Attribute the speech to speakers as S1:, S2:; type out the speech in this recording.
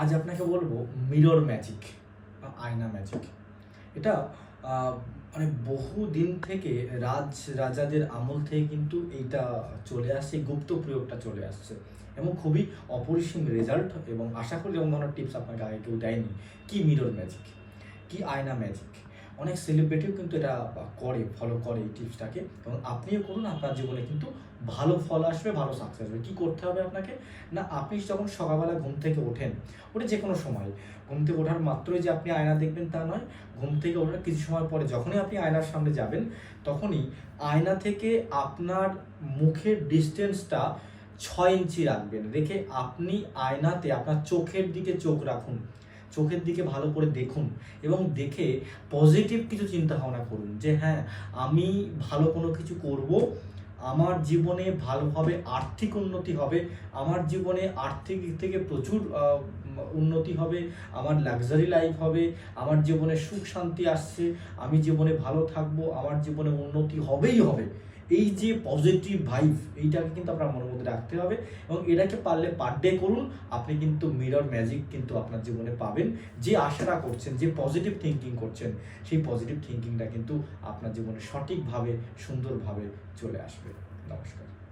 S1: আজ আপনাকে বলব মিরর ম্যাজিক বা আয়না ম্যাজিক এটা মানে বহু দিন থেকে রাজ, রাজাদের আমল থেকে কিন্তু এইটা চলে আসছে, গুপ্ত প্রয়োগটা চলে আসছে। এবং খুবই অপরিসীম রেজাল্ট এবং আশা করি এমন ধরনের টিপস আপনাকে আগে কেউ দেয়নি। কি মিরর ম্যাজিক কি আয়না ম্যাজিক অনেক সেলিব্রিটিও কিন্তু এটা করে ফলো করে এই টিপসটাকে এবং আপনিও করুন, আপনার জীবনে কিন্তু ভালো ফল আসবে, ভালো সাকসেস আসবে কী করতে হবে আপনাকে? না, আপনি যখন সকালবেলা ঘুম থেকে ওঠেন, ওটা যে কোনো সময়, ঘুম থেকে ওঠার মাত্রই যে আপনি আয়না দেখবেন তা নয়। ঘুম থেকে ওঠার কিছু সময় পরে যখনই আপনি আয়নার সামনে যাবেন, তখনই আয়না থেকে আপনার মুখের ডিস্টেন্সটা ছয় ইঞ্চি রাখবেন। রেখে আপনি আয়নাতে, আপনার চোখের দিকে চোখ রাখুন। চোখের দিকে ভালো করে দেখুন এবং দেখে পজিটিভ কিছু চিন্তা ভাবনা করুন যে হ্যাঁ আমি ভালো কোনো কিছু করব, আমার জীবনে ভালোভাবে আর্থিক উন্নতি হবে, আমার জীবনে আর্থিক দিক থেকে প্রচুর উন্নতি হবে, আমার লাক্সারি লাইফ হবে, আমার জীবনে সুখ শান্তি আসছে, আমি জীবনে ভালো থাকব, আমার জীবনে উন্নতি হবেই হবে। এই যে পজিটিভ ভাইভ এইটাকে কিন্তু আপনার মনের মধ্যে রাখতে হবে এবং এটাকে পারলে পার ডে করুন, আপনি কিন্তু মিরর ম্যাজিক কিন্তু আপনার জীবনে পাবেন। যে আশাটা করছেন, যে পজিটিভ থিঙ্কিং করছেন, সেই পজিটিভ থিঙ্কিংটা কিন্তু আপনার জীবনে সঠিকভাবে, সুন্দরভাবে চলে আসবে। নমস্কার।